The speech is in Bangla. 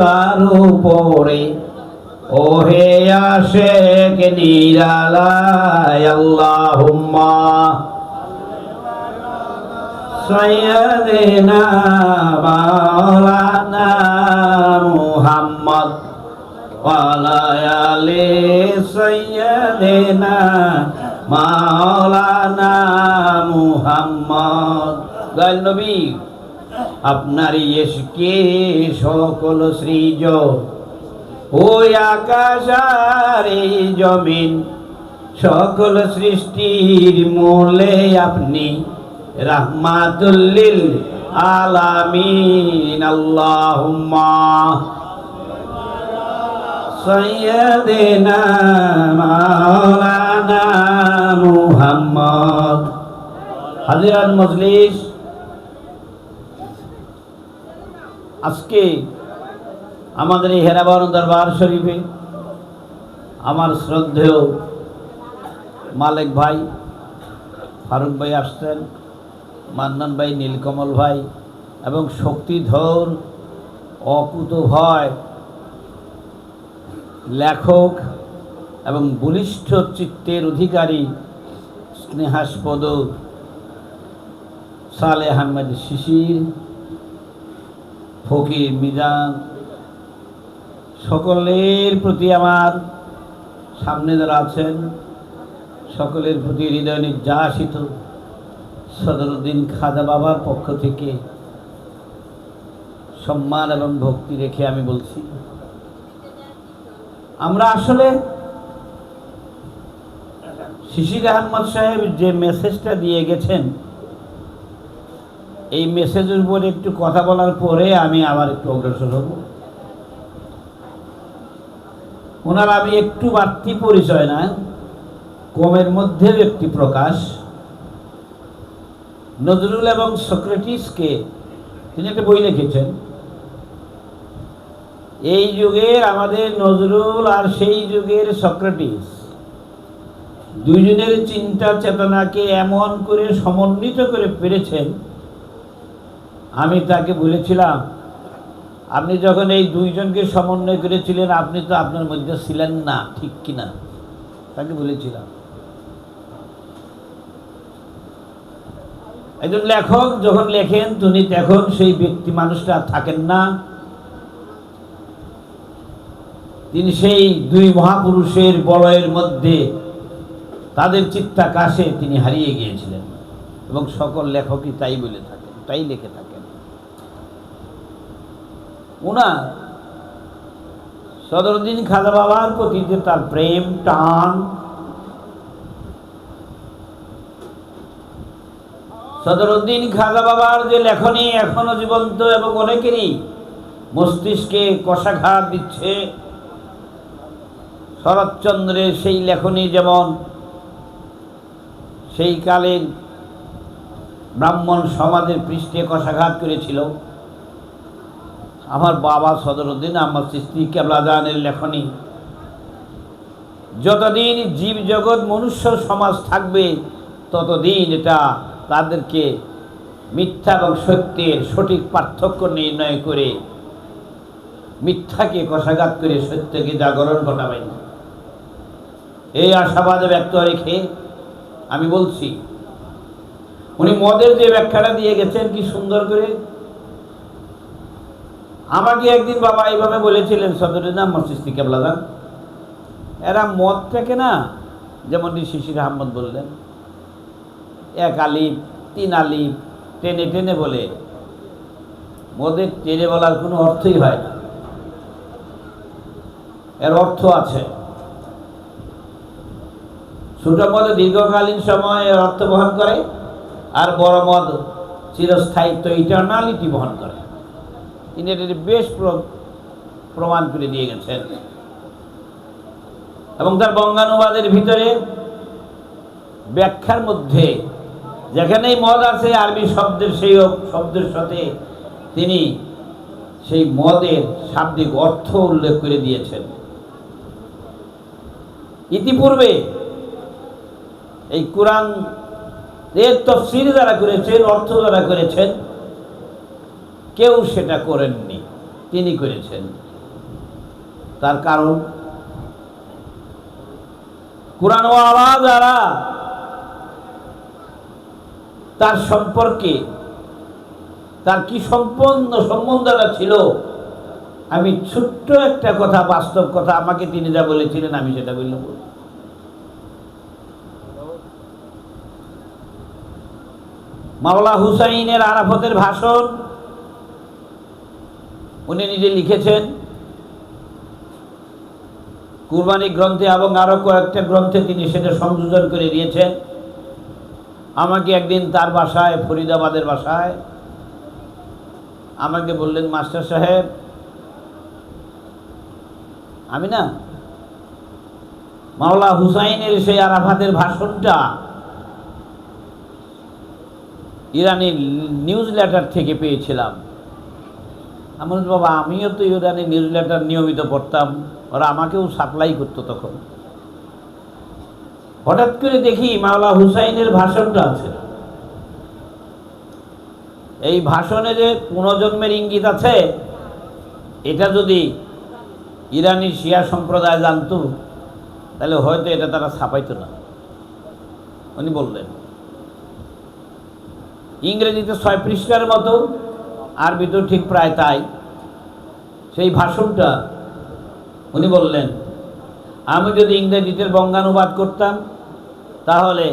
তার উপরে। ওহে আশেক নিরালায় আল্লাহুম্মা। সাইয়্যিদিনা মাওলানা মুহাম্মদ ওয়ালা আলি সাইয়্যিদিনা মাওলানা মুহাম্মদ। গাল নবী আপনার ইয়েশকে সকল সৃজ। ওই আকাশ আর এই জমিন, সকল সৃষ্টির মূলে আপনি। রাহমাতুল্লিল আলামিন, আল্লাহুম্মা সৈয়দিনা মাওলানা মুহাম্মদ। হাজিরান মজলিস। আজকে আমাদের এই হেরাবান দরবার শরীফে আমার শ্রদ্ধেয় মালিক ভাই ফারুক ভাই আসছেন, মান্নান ভাই, নীলকমল ভাই এবং শক্তিধর, অকুত ভয় লেখক এবং বলিষ্ঠ চিত্তের অধিকারী স্নেহাস্পদ সালে আহমেদ শিশির ফকির, মিজান, সকলের প্রতি আমার সামনে যারা আছেন, সকলের প্রতি হৃদয় নির্যাসিত সদরুদ্দিন খাজা বাবার পক্ষ থেকে সম্মান এবং ভক্তি রেখে আমি বলছি, আমরা আসলে শিশির আহমদ সাহেব যে মেসেজটা দিয়ে গেছেন এই মেসেজের উপর একটু কথা বলার পরে আমি আবার একটু অগ্রসর হব। ওনার আমি একটু বাড়তি পরিচয় না, কমের মধ্যেও একটি প্রকাশ। নজরুল এবং সক্রেটিসকে তিনি একটা বই লিখেছেন। এই যুগের আমাদের নজরুল আর সেই যুগের সক্রেটিস দুইজনের চিন্তা চেতনাকে এমন করে সমন্বিত করে পেরেছেন আমি তাকে বলেছিলাম, আপনি যখন এই দুইজনকে সমন্বয় করেছিলেন, আপনি তো আপনার মধ্যে ছিলেন না, ঠিক কিনা? তাকে বলেছিলাম। একজন লেখক যখন লেখেন, তিনি তখন সেই ব্যক্তি মানুষটা থাকেন না। তিনি সেই দুই মহাপুরুষের বলয়ের মধ্যে তাদের চিত্তাকাশে তিনি হারিয়ে গিয়েছিলেন। এবং সকল লেখকই তাই বলে থাকেন, তাই লিখে থাকেন। ওনার সদরুদ্দিন খাজা বাবার প্রতি যে তার প্রেম, টান। সদরুদ্দিন খাজা বাবার যে লেখনী এখনও জীবন্ত এবং অনেকেরই মস্তিষ্কে কষাঘাত দিচ্ছে, শরৎচন্দ্রের সেই লেখনী যেমন সেই কালের ব্রাহ্মণ সমাজের পৃষ্ঠে কষাঘাত করেছিল আমার বাবা সদরুদ্দিন আমার স্ত্রী কেবলাদানের লেখনী। যতদিন জীব জগৎ মনুষ্য সমাজ থাকবে, ততদিন এটা তাদেরকে মিথ্যা এবং সত্যের সঠিক পার্থক্য নির্ণয় করে মিথ্যাকে কষাঘাত করে সত্যকে জাগরণ ঘটাবেন। এই আশাবাদ ব্যক্ত রেখে আমি বলছি, উনি মদের যে ব্যাখ্যাটা দিয়ে গেছেন কি সুন্দর করে? আমাকে একদিন বাবা এইভাবে বলেছিলেন, সদরের নাম মসজিস্তি কেবলাদান এরা মদ থেকে না, যেমন শিশির আহমদ বললেন। এক আলিফ, তিন আলিফ, টেনে টেনে বলে, মদের টেনে বলার কোনো অর্থই হয় না। এর অর্থ আছে, ছোট মদ দীর্ঘকালীন সময় এর অর্থ বহন করে, আর বড় মদ চিরস্থায়িত্ব ইটার্নালিটি বহন করে। তিনি এটি বেশ প্রমাণ করে দিয়ে গেছেন। এবং তার বঙ্গানুবাদের ভিতরে ব্যাখ্যার মধ্যে যেখানেই মদ আছে, আরবি শব্দের সেই শব্দের সাথে তিনি সেই মদের শাব্দিক অর্থ উল্লেখ করে দিয়েছেন। ইতিপূর্বে এই কোরআন এর তফসির যারা করেছেন অর্থ যারা করেছেন কেউ সেটা করেননি। তিনি করেছেন। তার কারণ? কোরআনওয়ালা যারা, তার সম্পর্কে, তার কি সম্পন্ন সম্বন্ধটা ছিল? আমি ছোট্ট একটা কথা, বাস্তব কথা আমাকে তিনি যা বলেছিলেন, আমি সেটা বললাম মাওলা হুসাইনের আরাফতের ভাষণ উনি নিজে লিখেছেন, কুরবানি গ্রন্থে এবং আরও কয়েকটা গ্রন্থে তিনি সেটা সংযোজন করে দিয়েছেন। আমাকে একদিন তার বাসায়, ফরিদাবাদের বাসায়, আমাকে বললেন, মাস্টার সাহেব, আমি না, মাওলা হুসাইনের সেই আরাফাতের ভাষণটা ইরানি নিউজ লেটার থেকে পেয়েছিলাম। আমি বাবা, আমিও তো ইরানি নিউজ লেটার নিয়মিত পড়তাম। ওরা আমাকেও সাপ্লাই করতো তখন। হঠাৎ করে দেখি মাওলা হুসাইনের ভাষণটা আছে। এই ভাষণে যে পুনর্জন্মের ইঙ্গিত আছে, এটা যদি ইরানি শিয়া সম্প্রদায় জানতো, তাহলে হয়তো এটা তারা ছাপাইতো না। উনি বললেন। ইংরেজিতে ছয় পৃষ্ঠার মতো আরবিতেও ঠিক প্রায় তাই। সেই ভাষণটা উনি বললেন আমি যদি ইংরেজিতে বঙ্গানুবাদ করতাম তাহলে